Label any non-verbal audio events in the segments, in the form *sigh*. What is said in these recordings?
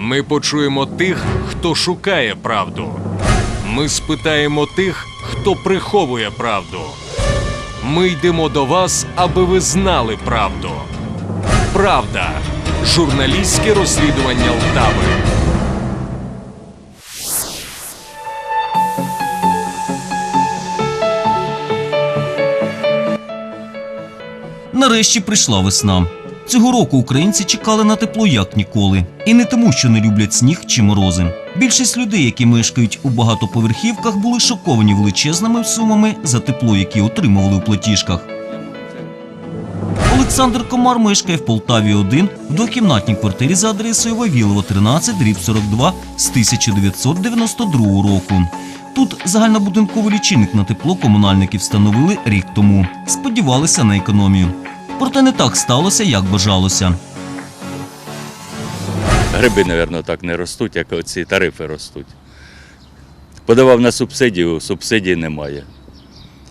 Ми почуємо тих, хто шукає правду. Ми спитаємо тих, хто приховує правду. Ми йдемо до вас, аби ви знали правду. Правда. Журналістське розслідування Лтави. Нарешті прийшла весна. Цього року українці чекали на тепло як ніколи, і не тому, що не люблять сніг чи морози. Більшість людей, які мешкають у багатоповерхівках, були шоковані величезними сумами за тепло, які отримували у платіжках. Олександр Комар мешкає в Полтаві 1 в двокімнатній квартирі за адресою Вавілова 13, дріб 42 з 1992 року. Тут загальнобудинковий лічильник на тепло комунальники встановили рік тому. Сподівалися на економію. Проте не так сталося, як бажалося. Гриби, мабуть, так не ростуть, як оці тарифи ростуть. Подавав на субсидію, субсидії немає.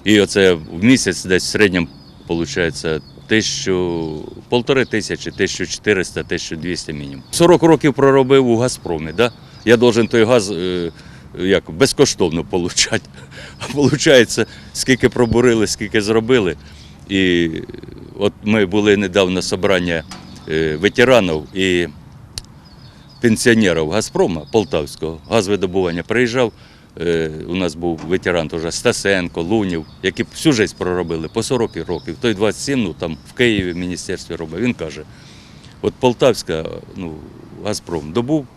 І оце в місяць десь в середньому виходить тисячу, полтори тисячі, 1400, 1200 мінімум. 40 років проробив у Газпромі, да? я должен той газ е, як, безкоштовно отримати. *laughs* А виходить, скільки пробурили, скільки зробили. І от ми були недавно собрання е, ветеранів і пенсіонерів Газпрома Полтавського газовидобування приїжджав. е, У нас був ветеран теж Стасенко, Лунів, які всю життя проробили по 40 років. Той 27, ну там в Києві в міністерстві робив. Він каже: от Полтавська, ну, Газпром добув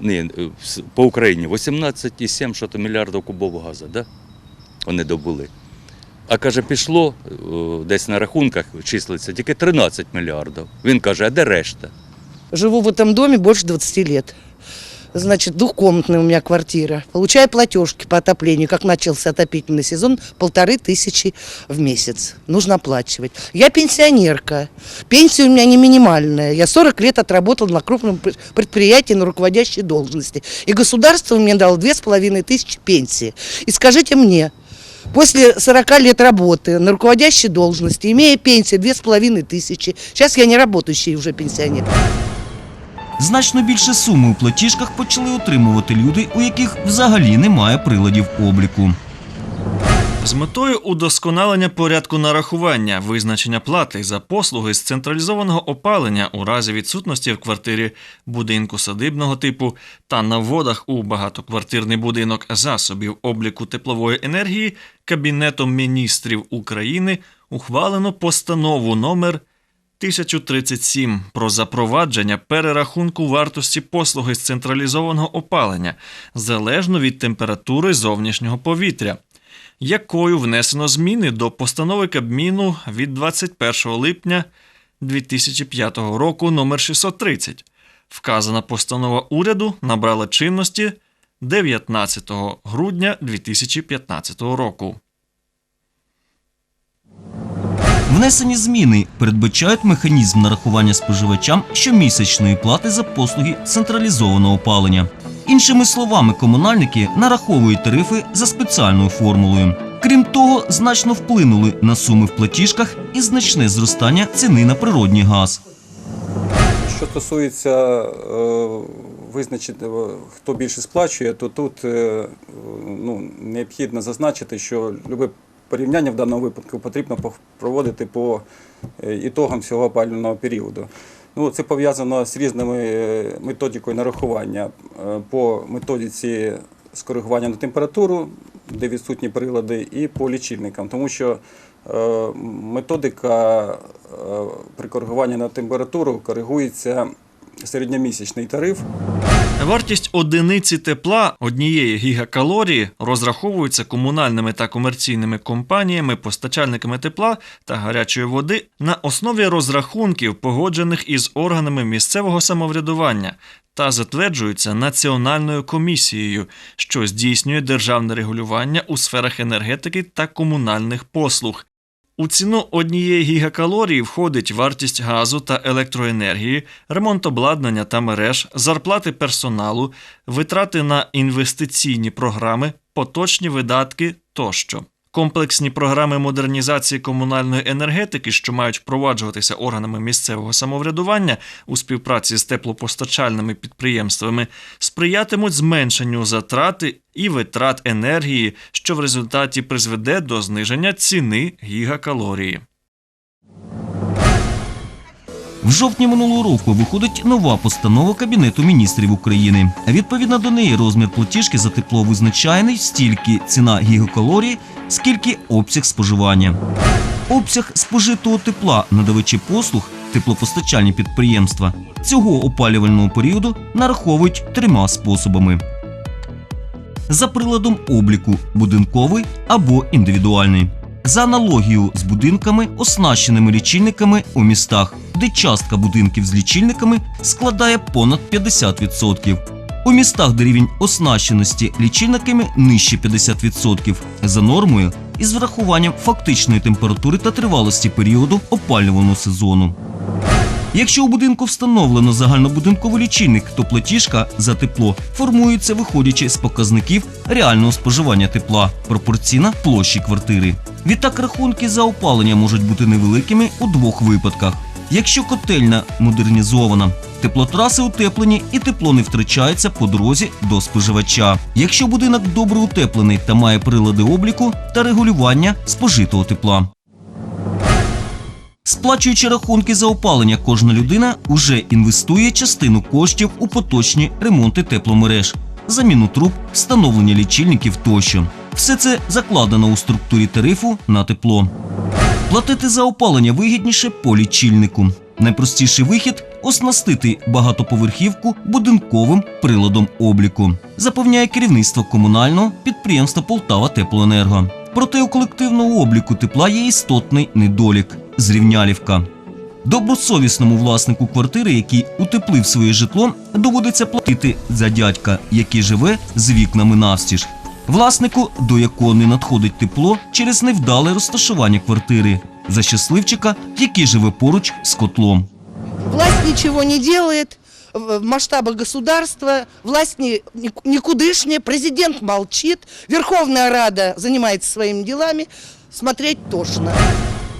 ні, е, по Україні 18,7 що мільярдів кубового газу, да? вони добули. А каже, пішло о, десь на рахунках числиться тільки 13 мільярдів. Він каже, а де решта? Живу в этом доме больше 20 лет. Значит, двухкомнатная у меня квартира. Получаю платежки по отоплению. Как начался отопительный сезон, полторы тысячи в месяц. Нужно оплачивать. Я пенсионерка. Пенсия у меня не минимальная. Я 40 лет отработала на крупном пр- предприятии на руководящей должности. И государство мне дало две с половиной тысячи пенсии. И скажите мне, После 40 лет работы на руководящей должности, имея пенсию две с половиной тысячи, сейчас я не работающий уже пенсионер, Значно більше суми у платіжках почали отримувати люди, у яких взагалі немає приладів обліку. З метою удосконалення порядку нарахування, визначення плати за послуги з централізованого опалення у разі відсутності в квартирі будинку садибного типу та на вводах у багатоквартирний будинок засобів обліку теплової енергії Кабінетом міністрів України ухвалено постанову номер 1037 про запровадження перерахунку вартості послуги з централізованого опалення залежно від температури зовнішнього повітря якою внесено зміни до постанови Кабміну від 21 липня 2005 року номер 630. Вказана постанова уряду набрала чинності 19 грудня 2015 року. Внесені зміни передбачають механізм нарахування споживачам щомісячної плати за послуги централізованого опалення. Іншими словами, комунальники нараховують тарифи за спеціальною формулою. Крім того, значно вплинули на суми в платіжках і значне зростання ціни на природній газ. Що стосується е, визначити, е, хто більше сплачує, то тут е, ну, необхідно зазначити, що любе порівняння в даному випадку потрібно проводити по ітогам всього опалювального періоду. Ну, це пов'язано з різними е, методикою нарахування. Е, По методиці скоригування на температуру, де відсутні прилади, і по лічильникам, тому що е, методика при коригуванні на температуру коригується середньомісячний тариф. Вартість одиниці тепла однієї гігакалорії розраховується комунальними та комерційними компаніями, постачальниками тепла та гарячої води на основі розрахунків, погоджених із органами місцевого самоврядування, та затверджуються національною комісією, що здійснює державне регулювання у сферах енергетики та комунальних послуг. У ціну однієї гігакалорії входить вартість газу та електроенергії, ремонт обладнання та мереж, зарплати персоналу, витрати на інвестиційні програми, поточні видатки тощо. Комплексні програми модернізації комунальної енергетики, що мають впроваджуватися органами місцевого самоврядування у співпраці з теплопостачальними підприємствами, сприятимуть зменшенню затрати і витрат енергії, що в результаті призведе до зниження ціни гігакалорії. В жовтні минулого року виходить нова постанова Кабінету міністрів України. Відповідно до неї розмір платіжки за тепло визначаєний стільки ціна гігакалорії, скільки обсяг споживання. Обсяг спожитого тепла надавачі послуг теплопостачальні підприємства цього опалювального періоду нараховують трьома способами. За приладом обліку будинковий або індивідуальний. За аналогією з будинками, оснащеними лічильниками у містах, де частка будинків з лічильниками складає понад 50%. У містах, де рівень оснащеності лічильниками нижче 50% за нормою із врахуванням фактичної температури та тривалості періоду опалювального сезону. Якщо у будинку встановлено загальнобудинковий лічильник, то платіжка за тепло формується виходячи з показників реального споживання тепла пропорційна площі квартири. Відтак рахунки за опалення можуть бути невеликими у двох випадках. Якщо котельня модернізована, теплотраси утеплені і тепло не втрачається по дорозі до споживача. Якщо будинок добре утеплений та має прилади обліку та регулювання спожитого тепла. Сплачуючи рахунки за опалення, кожна людина уже інвестує частину коштів у поточні ремонти тепломереж, заміну труб, встановлення лічильників тощо. Все це закладено у структурі тарифу на тепло. Платити за опалення вигідніше по лічильнику. Найпростіший вихід оснастити багатоповерхівку будинковим приладом обліку, запевняє керівництво комунального підприємства Полтава Теплоенерго. Проте у колективного обліку тепла є істотний недолік зрівнялівка. Добросовісному власнику квартири, який утеплив своє житло, доводиться платити за дядька, який живе з вікнами навстіж. Власнику, до якого не надходить тепло через невдале розташування квартири, за щасливчика, який живе поруч з котлом. Власть ничего не делает в масштабах государства, власть никудышняя, президент молчит, Верховная Рада занимается своими делами, смотреть тошно.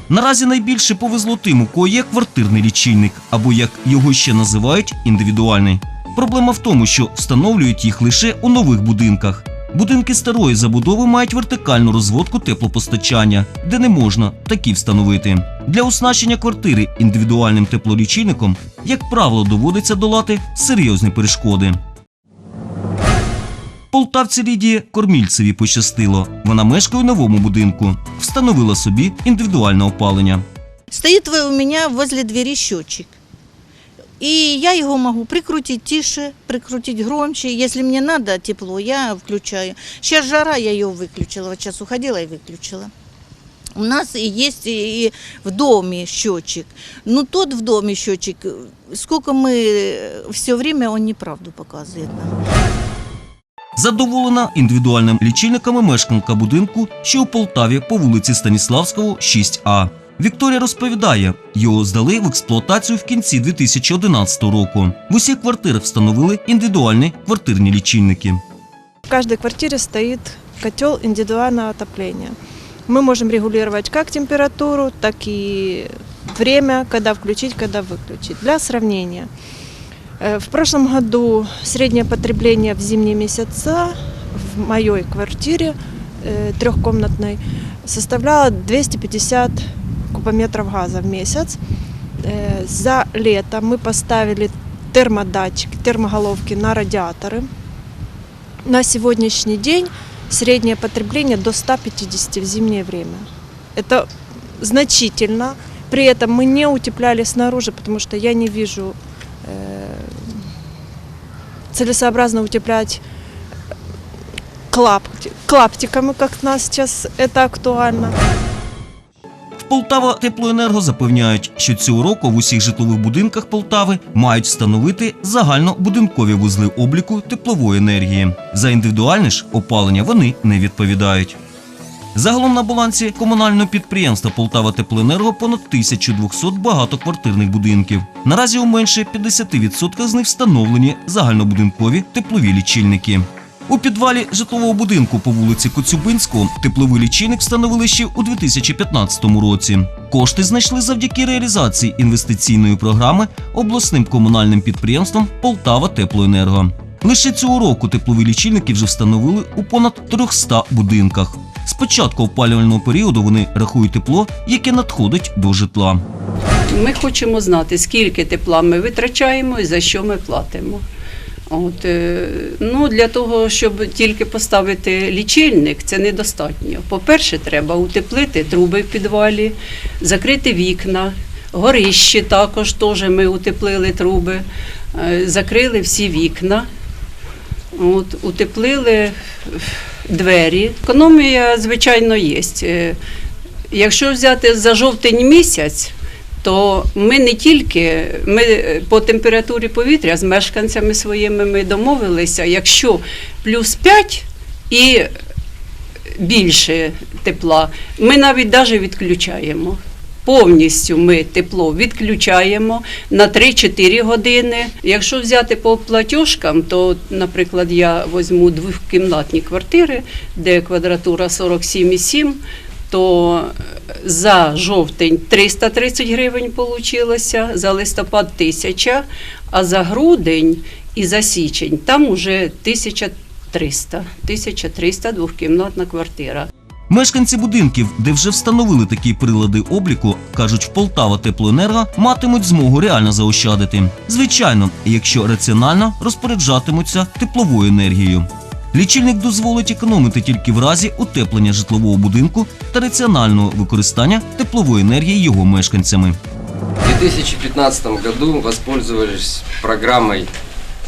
Наразі найбільше повезло тим, у кого є квартирний лічильник, або як його ще називають, індивідуальний. Проблема в тому, що встановлюють їх лише у нових будинках. Будинки старої забудови мають вертикальну розводку теплопостачання, де не можна такі встановити. Для оснащення квартири індивідуальним теплолічильником, як правило, доводиться долати серйозні перешкоди. Полтавці Лідії Кормільцеві пощастило. Вона мешкає у новому будинку, встановила собі індивідуальне опалення. Стоит у меня возле двери счетчик. И я его могу прикрутить тише, прикрутить громче. Если мне надо тепло, я включаю. Сейчас жара, я ее выключила. Вот сейчас уходила и выключила. У нас и есть и и в доме счетчик. Но тот в доме счетчик, э, сколько мы все время, он неправду показывает нам. Задоволена індивідуальним лічильниками мешканка будинку, що у Полтаві по вулиці Станіславського, 6А. Вікторія розповідає, його здали в експлуатацію в кінці 2011 року. В усіх квартирах встановили індивідуальні квартирні лічильники. В каждой квартире стоит котел индивидуального отопления. Мы можем регулировать как температуру, так и время, когда включить, когда выключить. Для сравнения, э, в прошлом году среднее потребление в зимние месяца в моей квартире э, трехкомнатной составляло 250 кубометров газа в месяц. Э, За лето мы поставили термодатчики, термоголовки на радиаторы. На сегодняшний день среднее потребление до 150 в зимнее время. Это значительно. При этом мы не утепляли снаружи, потому что я не вижу э, целесообразно утеплять клапти- клаптиками, как нас сейчас это актуально. Полтава Теплоенерго запевняють, що цього року в усіх житлових будинках Полтави мають встановити загальнобудинкові вузли обліку теплової енергії. За індивідуальне ж опалення вони не відповідають. Загалом на балансі комунального підприємства Полтава Теплоенерго понад 1200 багатоквартирних будинків. Наразі у менше 50% з них встановлені загальнобудинкові теплові лічильники. У підвалі житлового будинку по вулиці Коцюбинського тепловий лічильник встановили ще у 2015 році. Кошти знайшли завдяки реалізації інвестиційної програми обласним комунальним підприємством Полтава Теплоенерго. Лише цього року теплові лічильники вже встановили у понад 300 будинках. З початку опалювального періоду вони рахують тепло, яке надходить до житла. Ми хочемо знати, скільки тепла ми витрачаємо і за що ми платимо. От, е, ну, для того, щоб тільки поставити лічильник, це недостатньо. По-перше, треба утеплити труби в підвалі, закрити вікна, горище також теж ми утеплили труби, е, закрили всі вікна, от, утеплили двері. Економія, звичайно, є. Е, Якщо взяти за жовтень місяць, то ми не тільки ми е, по температурі повітря з мешканцями своїми ми домовилися, якщо плюс 5 і більше тепла, ми навіть навіть відключаємо. Повністю ми тепло відключаємо на 3-4 години. Якщо взяти по платіжкам, то, наприклад, я візьму двокімнатні квартири, де квадратура 47,7, то за жовтень 330 гривень вийшло, за листопад 1000, а за грудень і за січень там уже 1300. 1300 двокімнатна квартира. Мешканці будинків, де вже встановили такі прилади обліку, кажуть, в Полтава Теплоенерго матимуть змогу реально заощадити. Звичайно, якщо раціонально розпоряджатимуться тепловою енергією. Лічильник дозволить економити тільки в разі утеплення житлового будинку та раціонального використання теплової енергії його мешканцями. В 2015 году, воспользовались программой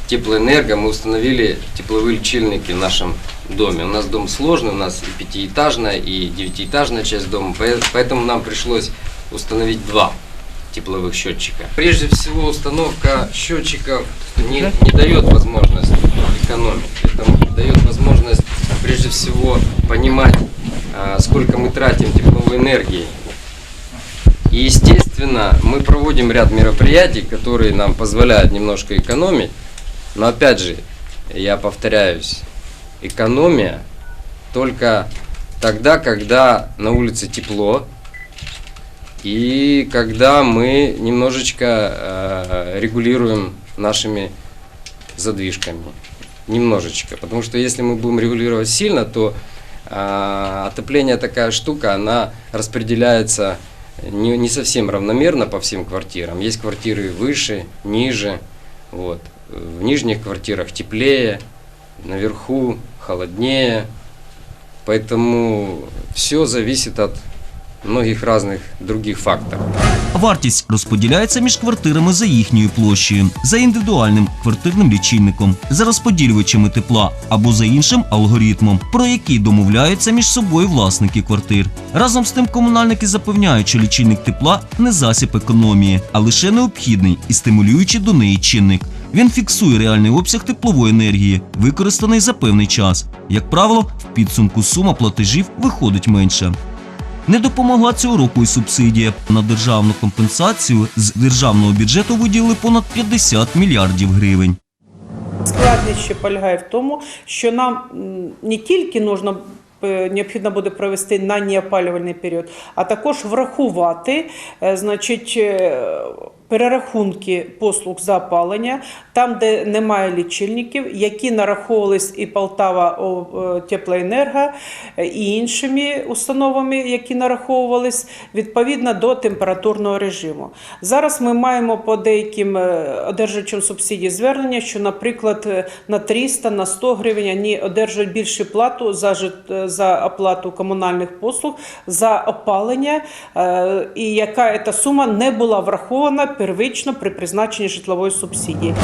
Теплоэнерго, мы установили тепловые лечильники в нашем доме. У нас дом сложный, у нас и пятиэтажная, и девятиэтажная часть дома, пое- поэтому нам пришлось установить два Тепловых счетчика. Прежде всего, установка счетчиков не, не дает возможность экономить. Это дает возможность, прежде всего, понимать, а, сколько мы тратим тепловой энергии и, естественно, мы проводим ряд мероприятий, которые нам позволяют немножко экономить. Но опять же, я повторяюсь, экономия только тогда, когда на улице тепло и когда мы немножечко э, регулируем нашими задвижками. Немножечко. Потому что если мы будем регулировать сильно, то а, отопление такая штука, она распределяется не, не совсем равномерно по всем квартирам. Есть квартиры выше, ниже. Вот. В нижних квартирах теплее, наверху холоднее. Поэтому все зависит от многих разных других факторов. Вартість розподіляється між квартирами за їхньою площею, за індивідуальним квартирним лічильником, за розподілювачами тепла або за іншим алгоритмом, про який домовляються між собою власники квартир. Разом з тим комунальники запевняють, що лічильник тепла не засіб економії, а лише необхідний і стимулюючий до неї чинник. Він фіксує реальний обсяг теплової енергії, використаний за певний час. Як правило, в підсумку сума платежів виходить менше. Не допомогла цього року і субсидія. На державну компенсацію з державного бюджету виділили понад 50 мільярдів гривень. Складність ще полягає в тому, що нам не тільки нужно, е, необхідно буде провести на неопалювальний період, а також врахувати е, значить, е, перерахунки послуг за опалення, там, де немає лічильників, які нараховувались і Полтава е, Теплоенерго, е, і іншими установами, які нараховувались відповідно до температурного режиму. Зараз ми маємо по деяким е, одержувачам субсидій звернення, що, наприклад, на 300, на 100 гривень вони одержують більшу плату за, жит- за оплату комунальних послуг, за опалення, і яка ця сума не була врахована первично при призначенні житлової субсидії.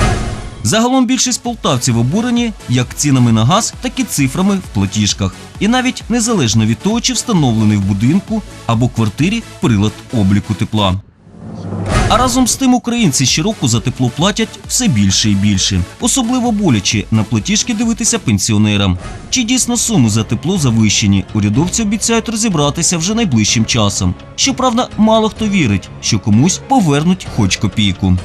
Загалом більшість полтавців обурені як цінами на газ, так і цифрами в платіжках. І навіть незалежно від того, чи встановлений в будинку або квартирі прилад обліку тепла. А разом з тим українці щороку за тепло платять все більше і більше. Особливо боляче на платіжки дивитися пенсіонерам. Чи дійсно суми за тепло завищені? Урядовці обіцяють розібратися вже найближчим часом. Щоправда, мало хто вірить, що комусь повернуть хоч копійку.